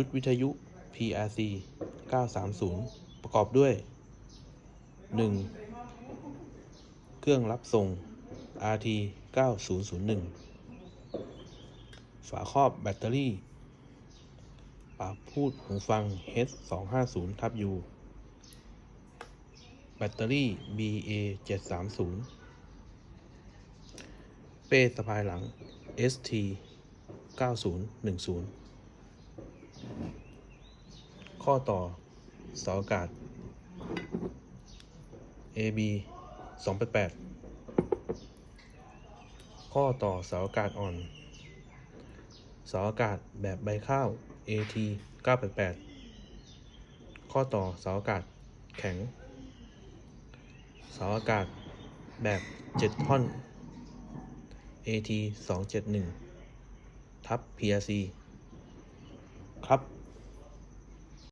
ชุดวิทยุ PRC 930 ประกอบด้วย 1. เครื่องรับส่ง RT 9001 ฝาครอบแบตเตอรี่ ปากพูดหูฟัง H250 ทับ U แบตเตอรี่ BA 730 เป้สะพายหลัง ST 9010 ข้อต่อเสาอากาศ AB 288 ข้อต่อเสาอากาศอ่อน เสาอากาศแบบใบข้าว AT 988 ข้อต่อเสาอากาศแข็ง เสาอากาศแบบ 7 ท่อน AT 271 ทับ PRC ครับ